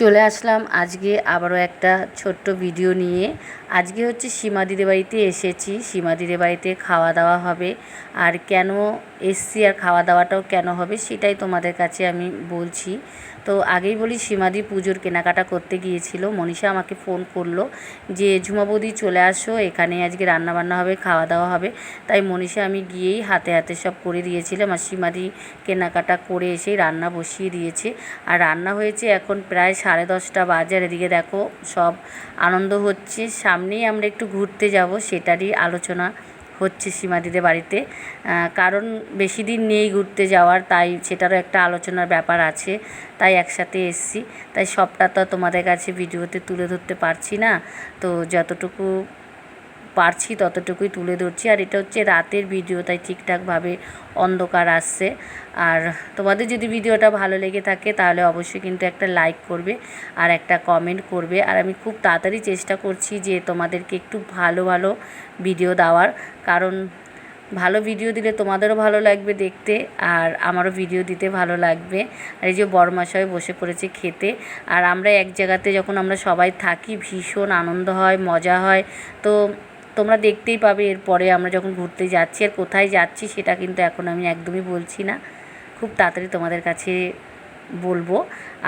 চলে আসলাম আজকে আবারও একটা ছোট্ট ভিডিও নিয়ে। আজকে হচ্ছে সীমা দিদির বাড়িতে এসেছি। সীমা দিদির বাড়িতে খাওয়া দাওয়া হবে। আর কেন এসছি আর খাওয়া দাওয়াটাও কেন হবে সেটাই তোমাদের কাছে আমি বলছি। তো আগেই বলি সীমাদি পুজোর কেনাকাটা করতে গিয়েছিল। মনীষা আমাকে ফোন করল যে, ঝুমা বৌদি চলে আসো। এখানে আজকে রান্না বান্না হবে, খাওয়া দাওয়া হবে। তাই মনীষা আমি গিয়েই হাতে হাতে সব করে দিয়েছিলাম। আর সীমাদি কেনাকাটা করে এসেই রান্না বসিয়ে দিয়েছে। আর রান্না হয়েছে এখন প্রায় সাড়ে দশটা বাজার, এদিকে দেখো সব আনন্দ হচ্ছে। সামনেই আমরা একটু ঘুরতে যাব, সেটারই আলোচনা হচ্ছে সীমাদিদের বাড়িতে। কারণ বেশি দিন নেই ঘুরতে যাওয়ার, তাই সেটারও একটা আলোচনার ব্যাপার আছে, তাই একসাথে এসছি। তাই সবটা তো তোমাদের কাছে ভিডিওতে তুলে ধরতে পারছি না। তো যতটুকু পারছি ততটুকুই তুলে ধরছি। আর এটা হচ্ছে রাতের ভিডিও তাই ঠিকঠাকভাবে অন্ধকার আসছে। আর তোমাদের যদি ভিডিওটা ভালো লেগে থাকে, তাহলে অবশ্যই কিন্তু একটা লাইক করবে আর একটা কমেন্ট করবে। আর আমি খুব তাড়াতাড়ি চেষ্টা করছি যে তোমাদেরকে একটু ভালো ভালো ভিডিও দেওয়ার। কারণ ভালো ভিডিও দিলে তোমাদেরও ভালো লাগবে দেখতে আর আমারও ভিডিও দিতে ভালো লাগবে। আর এই যে বড়মাশয় বসে পড়েছে খেতে। আর আমরা এক জায়গাতে যখন আমরা সবাই থাকি, ভীষণ আনন্দ হয়, মজা হয়। তো তোমরা দেখতেই পাবে এরপরে আমরা যখন ঘুরতে যাচ্ছি আর কোথায় যাচ্ছি সেটা কিন্তু এখন আমি একদমই বলছি না। খুব তাড়াতাড়ি তোমাদের কাছে বলব।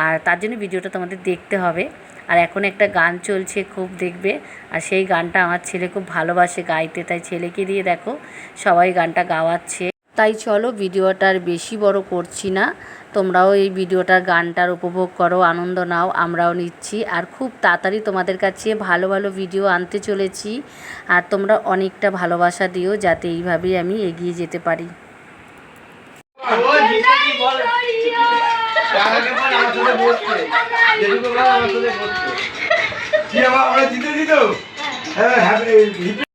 আর তার জন্য ভিডিওটা তোমাদের দেখতে হবে। আর এখন একটা গান চলছে খুব দেখবে। আর সেই গানটা আমার ছেলে খুব ভালোবাসে গাইতে। তাই ছেলেকে দিয়ে দেখো সবাই গানটা গাওয়াচ্ছে। তাই চলো ভিডিওটা আর বেশি বড় করছি না তোমরাও এই ভিডিওটার গানটার উপভোগ করো আনন্দ নাও আমরাও নিচ্ছি আর খুব তাড়াতাড়ি তোমাদের কাছে ভালো ভালো ভিডিও আনতে চলেছি আর তোমরা অনেকটা ভালোবাসা দিও যাতে এইভাবেই আমি এগিয়ে যেতে পারি হ্যাঁ